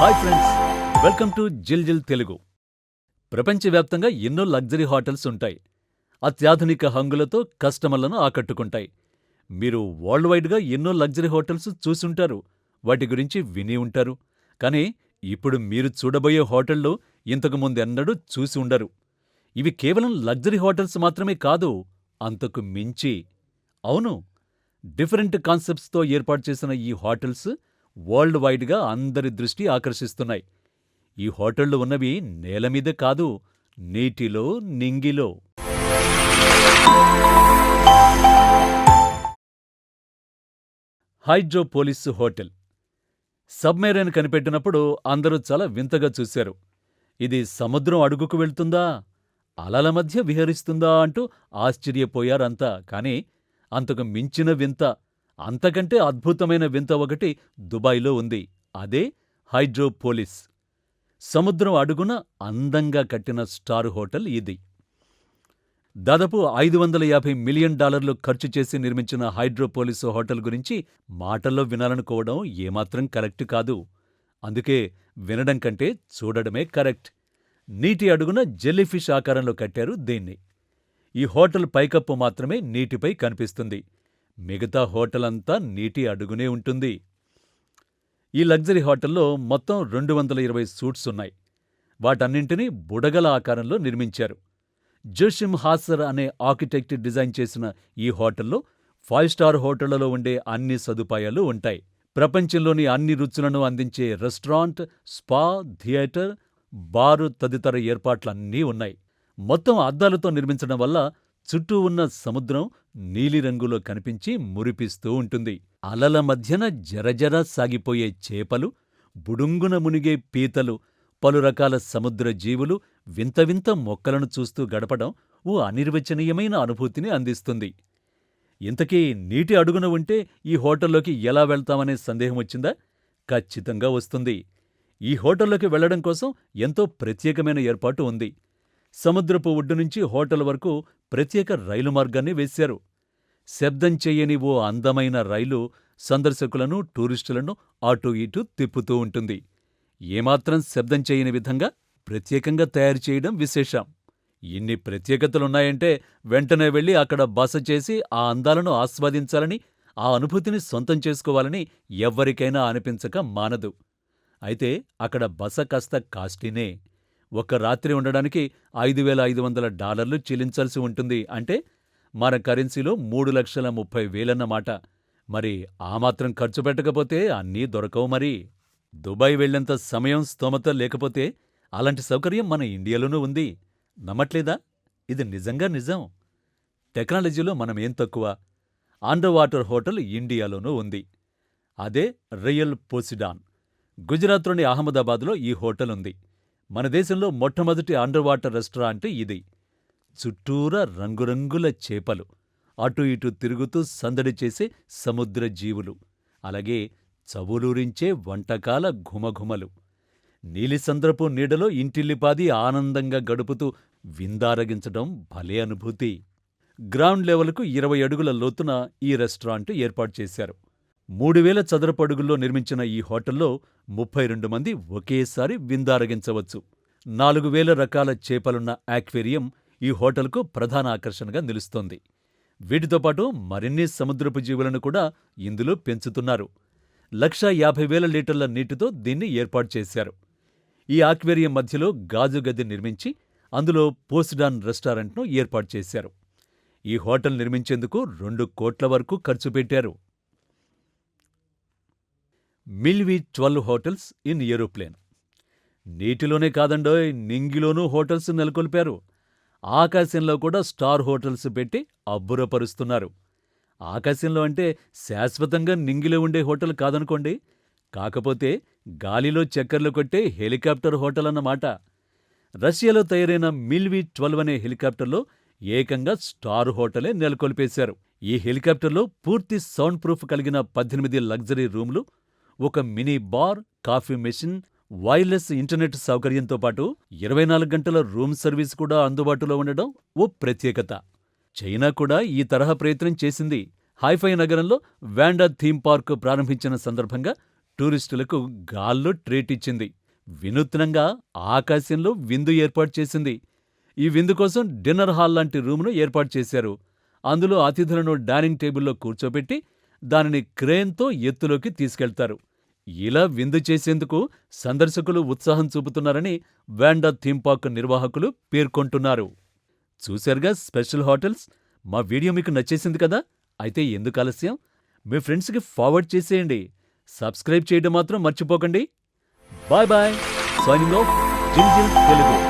Hi friends welcome to Jil Jil Telugu. ప్రపంచవ్యాప్తంగా ఎన్నో luxury hotels ఉంటాయి. అత్యాధునిక హంగులతో కస్టమర్లను ఆకట్టుకుంటాయి. మీరు వరల్డ్ వైడ్గా ఎన్నో లగ్జరీ హోటల్స్ చూసుంటారు. వాటి గురించి విని ఉంటారు. కానీ ఇప్పుడు మీరు చూడబోయే హోటళ్ళు ఇంతకు ముందెన్నడూ చూసి ఉండరు. ఇవి కేవలం లగ్జరీ హోటల్స్ మాత్రమే కాదు అంతకు మించి. అవును డిఫరెంట్ కాన్సెప్ట్స్తో ఏర్పాటు చేసిన ఈ హోటల్స్ వరల్డ్ వైడ్గా అందరి దృష్టి ఆకర్షిస్తున్నాయి. ఈ హోటళ్ళు ఉన్నవి నేల మీద కాదు నీటిలో నింగిలో. హైడ్రోపోలిస్ హోటల్. సబ్మెరైన్ కనిపెట్టినప్పుడు అందరూ చాలా వింతగా చూశారు. ఇది సముద్రం అడుగుకు వెళ్తుందా అలల మధ్య విహరిస్తుందా అంటూ ఆశ్చర్యపోయారంతా కానీ అంతకు మించిన వింత అంతకంటే అద్భుతమైన వింత ఒకటి దుబాయ్లో ఉంది. అదే హైడ్రోపోలిస్. సముద్రం అడుగున అందంగా కట్టిన స్టార్ హోటల్ ఇది. దాదాపు ఐదు వందల యాభై మిలియన్ డాలర్లు ఖర్చు చేసి నిర్మించిన హైడ్రోపోలిస్ హోటల్ గురించి మాటల్లో వినాలనుకోవడం ఏమాత్రం కరెక్ట్ కాదు. అందుకే వినడం కంటే చూడడమే కరెక్ట్. నీటి అడుగున జెల్లీఫిష్ ఆకారంలో కట్టారు దీన్ని. ఈ హోటల్ పైకప్పు మాత్రమే నీటిపై కనిపిస్తుంది. మిగతా హోటల్ అంతా నీటి అడుగునే ఉంటుంది. ఈ లగ్జరీ హోటల్లో మొత్తం రెండు వందల ఇరవై సూట్స్ ఉన్నాయి. వాటన్నింటినీ బుడగల ఆకారంలో నిర్మించారు. జోషిమ్ హాసర్ అనే ఆర్కిటెక్ట్ డిజైన్ చేసిన ఈ హోటల్లో ఫైవ్ స్టార్ హోటళ్ళలో ఉండే అన్ని సదుపాయాలు ఉంటాయి. ప్రపంచంలోని అన్ని రుచులను అందించే రెస్టారెంట్ స్పా థియేటర్ బారు తదితర ఏర్పాట్లన్నీ ఉన్నాయి. మొత్తం అద్దాలతో నిర్మించడం వల్ల చుట్టూ ఉన్న సముద్రం నీలిరంగులో కనిపించి మురిపిస్తూ ఉంటుంది. అలల మధ్యన జరజర సాగిపోయే చేపలు బుడుంగున మునిగే పీతలు పలు రకాల సముద్ర జీవులు వింత వింత మొక్కలను చూస్తూ గడపడం ఓ అనిర్వచనీయమైన అనుభూతిని అందిస్తుంది. ఇంతకీ నీటి అడుగున ఉంటే ఈ హోటల్లోకి ఎలా వెళ్తామనే సందేహం వచ్చిందా? ఖచ్చితంగా వస్తుంది. ఈ హోటల్లోకి వెళ్ళడం కోసం ఎంతో ప్రత్యేకమైన ఏర్పాటు ఉంది. సముద్రపు ఒడ్డు నుంచి హోటల్ వరకు ప్రత్యేక రైలు మార్గాన్ని వేశారు. శబ్దం చెయ్యని ఓ అందమైన రైలు సందర్శకులను టూరిస్టులను అటూ ఇటూ తిప్పుతూ ఉంటుంది. ఏమాత్రం శబ్దం చేయని విధంగా ప్రత్యేకంగా తయారు చేయడం విశేషం. ఇన్ని ప్రత్యేకతలున్నాయంటే వెంటనే వెళ్ళి అక్కడ బస చేసి ఆ అందాలను ఆస్వాదించాలని ఆ అనుభూతిని సొంతం చేసుకోవాలని ఎవ్వరికైనా అనిపించక మానదు. అయితే అక్కడ బస కాస్త కాస్ట్లీనే ఒక్క రాత్రి ఉండడానికి ఐదు వేల ఐదు వందల డాలర్లు చెల్లించాల్సి ఉంటుంది అంటే మన కరెన్సీలో మూడు లక్షల ముప్పై వేలన్నమాట. మరి ఆ మాత్రం ఖర్చు పెట్టకపోతే అన్నీ దొరకవు మరి. దుబాయ్ వెళ్ళేంత సమయం స్తోమత లేకపోతే అలాంటి సౌకర్యం మన ఇండియాలోనూ ఉంది. నమ్మట్లేదా? ఇది నిజంగా నిజం. టెక్నాలజీలో మనమేం తక్కువ? అండర్ వాటర్ హోటల్ ఇండియాలోనూ ఉంది. అదే రియల్ పోసిడాన్. గుజరాత్లోని అహ్మదాబాద్లో ఈ హోటల్ ఉంది. మన దేశంలో మొట్టమొదటి అండర్ వాటర్ రెస్టారెంట్ ఇది. చుట్టూరా రంగురంగుల చేపలు. అటు ఇటు తిరుగుతూ సందడి చేసే సముద్ర జీవులు. అలాగే చవులూరించే వంటకాల ఘుమఘుమలు. నీలిసంద్రపు నీడలో ఇంటిల్లిపాది ఆనందంగా గడుపుతూ విందారగించడం భలే అనుభూతి. గ్రౌండ్ లెవెల్కు ఇరవై అడుగుల లోతున ఈ రెస్టారెంట్ ఏర్పాటు చేశారు. మూడు వేల చదరపడుగుల్లో నిర్మించిన ఈ హోటల్లో ముప్పై రెండు మంది ఒకేసారి విందారగించవచ్చు. నాలుగు వేల రకాల చేపలున్న ఆక్వేరియం ఈ హోటల్కు ప్రధాన ఆకర్షణగా నిలుస్తోంది. వీటితో పాటు మరిన్ని సముద్రపు జీవులను కూడా ఇందులో పెంచుతున్నారు. లక్ష యాభై వేల లీటర్ల నీటితో దీన్ని ఏర్పాటు చేశారు. ఈ ఆక్వేరియం మధ్యలో గాజు గది నిర్మించి అందులో పోస్డాన్ రెస్టారెంట్ను ఏర్పాటు చేశారు. ఈ హోటల్ నిర్మించేందుకు రెండు కోట్ల వరకు ఖర్చు పెట్టారు. మిల్వీ ట్వెల్వ్ హోటల్స్ ఇన్ ఏరోప్లేన్. నీటిలోనే కాదండోయ్ నింగిలోనూ హోటల్స్ నెలకొల్పారు. ఆకాశంలో కూడా స్టార్ హోటల్స్ పెట్టి అబ్బురపరుస్తున్నారు. ఆకాశంలో అంటే శాశ్వతంగా నింగిలో ఉండే హోటల్ కాదనుకోండి. కాకపోతే గాలిలో చక్కర్లు కొట్టే హెలికాప్టర్ హోటల్ అన్నమాట. రష్యాలో తయారైన మిల్వీ ట్వెల్వ్ అనే హెలికాప్టర్లో ఏకంగా స్టార్ హోటలే నెలకొల్పేశారు. ఈ హెలికాప్టర్లో పూర్తి సౌండ్ ప్రూఫ్ కలిగిన పద్దెనిమిది లగ్జరీ రూమ్లు ఒక mini bar coffee machine wireless internet సౌకర్యంతో పాటు ఇరవై నాలుగు గంటల రూమ్ సర్వీస్ కూడా అందుబాటులో ఉండడం ఓ ప్రత్యేకత. చైనా కూడా ఈ తరహా ప్రయత్నం చేసింది. హైఫై నగరంలో వ్యాండా థీమ్ పార్క్ ప్రారంభించిన సందర్భంగా టూరిస్టులకు గాల్లో ట్రీట్ ఇచ్చింది. వినూత్నంగా ఆకాశంలో విందు ఏర్పాటు చేసింది. ఈ విందు కోసం డిన్నర్ హాల్ లాంటి రూమ్ను ఏర్పాటు చేశారు. అందులో అతిథులను డైనింగ్ టేబుల్లో కూర్చోబెట్టి దానిని క్రేన్తో ఎత్తులోకి తీసుకెళ్తారు. ఇలా విందు చేసేందుకు సందర్శకులు ఉత్సాహం చూపుతున్నారని వ్యాండా థీమ్ పార్క్ నిర్వాహకులు పేర్కొంటున్నారు. చూశారుగా స్పెషల్ హోటల్స్? మా వీడియో మీకు నచ్చేసింది కదా? అయితే ఎందుకు ఆలస్యం? మీ ఫ్రెండ్స్కి ఫార్వర్డ్ చేసేయండి. సబ్స్క్రైబ్ చేయడం మాత్రం మర్చిపోకండి. Bye bye. Signing off. Jil Jil Telugu.